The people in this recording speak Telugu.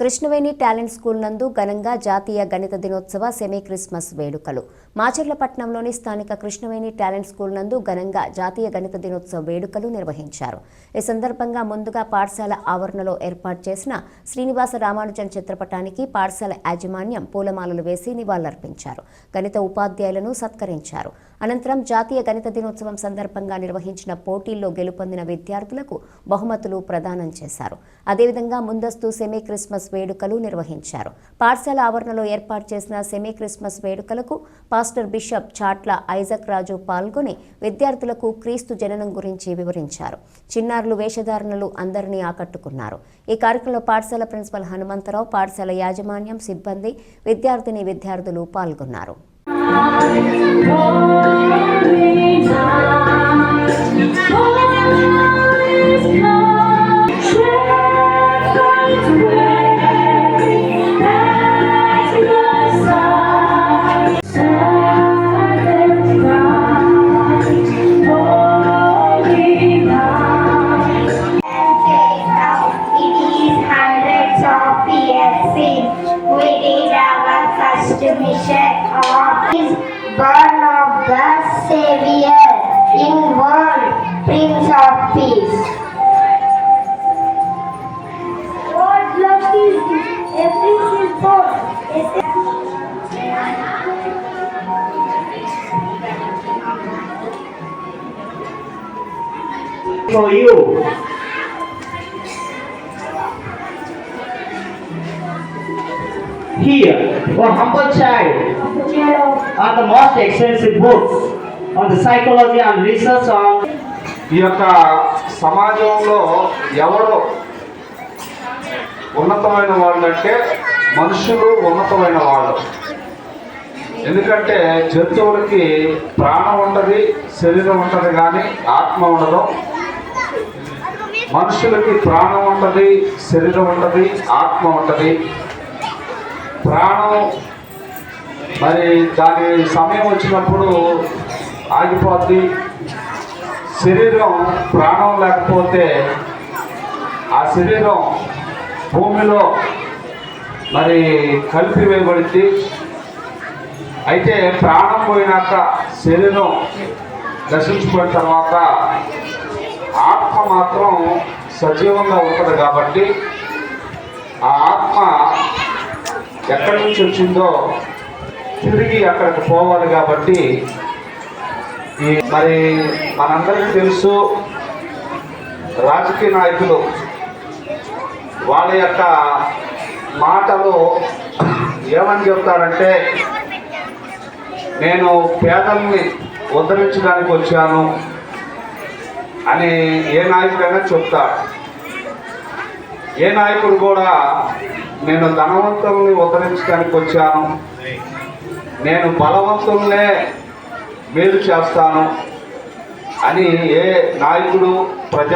కృష్ణవేణి టాలెంట్ స్కూల్ నందు ఘనంగా జాతీయ గణిత దినోత్సవ సెమీ క్రిస్మస్ వేడుకలు. మాచర్లపట్నంలోని స్థానిక కృష్ణవేణి టాలెంట్ స్కూల్ నందు ఘనంగా జాతీయ గణిత దినోత్సవ వేడుకలు నిర్వహించారు. ఈ సందర్భంగా ముందుగా పాఠశాల ఆవరణలో ఏర్పాటు చేసిన శ్రీనివాస రామానుజన్ చిత్రపటానికి పాఠశాల యాజమాన్యం పూలమాలలు వేసి నివాళులర్పించారు. గణిత ఉపాధ్యాయులను సత్కరించారు. అనంతరం జాతీయ గణిత దినోత్సవం సందర్భంగా నిర్వహించిన పోటీల్లో గెలుపొందిన విద్యార్థులకు బహుమతులు ప్రదానం చేశారు. అదేవిధంగా ముందస్తు సెమీ క్రిస్మస్ వేడుకలు నిర్వహించారు. పాఠశాల ఆవరణలో ఏర్పాటు చేసిన సెమీ క్రిస్మస్ వేడుకలకు pastor bishop Chatla Isaac Raju పాల్గొని విద్యార్థులకు క్రీస్తు జననం గురించి వివరించారు. చిన్నారులు వేషధారణలు అందరినీ ఆకట్టుకున్నారు. ఈ కార్యక్రమంలో పాఠశాల ప్రిన్సిపల్ హనుమంతరావు పాఠశాల యాజమాన్యం సిబ్బంది విద్యార్థిని విద్యార్థులు పాల్గొన్నారు. First mission of his born of the Savior in world, Prince of Peace. What love is a prince is born. for you. Here, for humble child. Are the most expensive books on the psychology and research on ఈ యొక్క సమాజంలో ఎవరు ఉన్నతమైన వాళ్ళు అంటే మనుషులు ఉన్నతమైన వాళ్ళు. ఎందుకంటే జంతువులకి ప్రాణం ఉంటుంది శరీరం ఉంటుంది కానీ ఆత్మ ఉండదు. మనుషులకి ప్రాణం ఉంటుంది శరీరం ఉంటుంది ఆత్మ ఉంటుంది. ప్రాణం. మరి దాని సమయం వచ్చినప్పుడు ఆగిపోద్ది. శరీరం ప్రాణం లేకపోతే ఆ శరీరం భూమిలో మరి కలిపివేయబడింది అయితే ప్రాణం పోయినాక శరీరం దర్శించుకున్న తర్వాత ఆత్మ మాత్రం సజీవంగా ఉంటుంది కాబట్టి ఆ ఆత్మ ఎక్కడి నుంచి వచ్చిందో తిరిగి అక్కడికి పోవాలి కాబట్టి ఈ మరి మనందరికీ తెలుసు రాజకీయ నాయకులు వాళ్ళ యొక్క మాటలు ఏమని చెప్తారంటే నేను పేదల్ని ఉద్ధరించడానికి వచ్చాను అని ఏ నాయకుడైనా చెప్తాడు ఏ నాయకుడు కూడా నేను ధనవంతుల్ని ఉద్ధరించడానికి వచ్చాను. నేను బలవంతుల్నే మేలు చేస్తాను అని ఏ నాయకుడు ప్రజా